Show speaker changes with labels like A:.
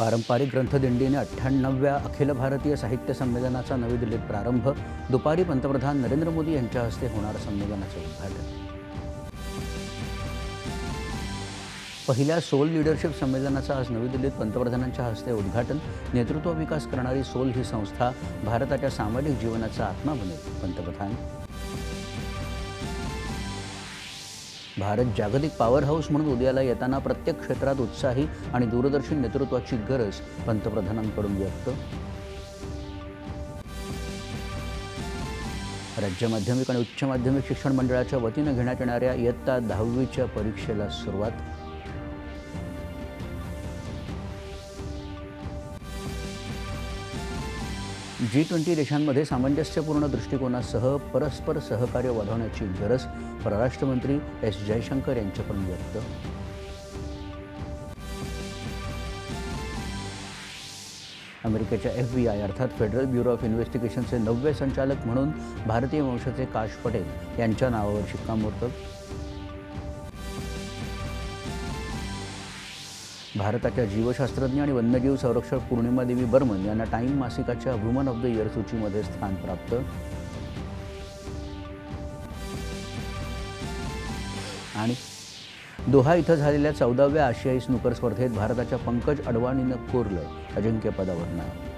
A: पारंपरिक ग्रंथदिंडीने अठ्ठ्याण्णव्या अखिल भारतीय साहित्य संमेलनाचा नवी दिल्लीत प्रारंभ. दुपारी पंतप्रधान नरेंद्र मोदी यांच्या हस्ते होणार संमेलनाचं उद्घाटन. पहिल्या सोल लीडरशिप संमेलनाचं आज नवी दिल्लीत पंतप्रधानांच्या हस्ते उद्घाटन. नेतृत्व विकास करणारी सोल ही संस्था भारताच्या सामाजिक जीवनाचा आत्मा बनेल पंतप्रधान. भारत जागतिक पॉवर हाऊस म्हणून उद्याला येताना प्रत्येक क्षेत्रात उत्साही आणि दूरदर्शी नेतृत्वाची गरज पंतप्रधानांकडून व्यक्त. राज्य माध्यमिक आणि उच्च माध्यमिक शिक्षण मंडळाच्या वतीनं घेण्यात येणाऱ्या इयत्ता दहावीच्या परीक्षेला सुरुवात. जी ट्वेंटी देशांमध्ये सामंजस्यपूर्ण दृष्टिकोनासह परस्पर सहकार्य वाढवण्याची गरज परराष्ट्रमंत्री एस जयशंकर यांच्याकडून व्यक्त. अमेरिकेच्या एफ बी आय अर्थात फेडरल ब्युरो ऑफ इन्व्हेस्टिगेशनचे नववे संचालक म्हणून भारतीय वंशाचे काश पटेल यांच्या नावावर शिक्कामोर्तब. भारताच्या जीवशास्त्रज्ञ आणि वन्यजीव संरक्षक पूर्णिमादेवी बर्मन यांना टाईम मासिकाच्या वुमन ऑफ द इयर सूचीमध्ये स्थान प्राप्त. आणि दोहा इथं झालेल्या चौदाव्या आशियाई स्नूकर स्पर्धेत भारताच्या पंकज अडवाणीनं कोरलं अजिंक्यपदावर नाव.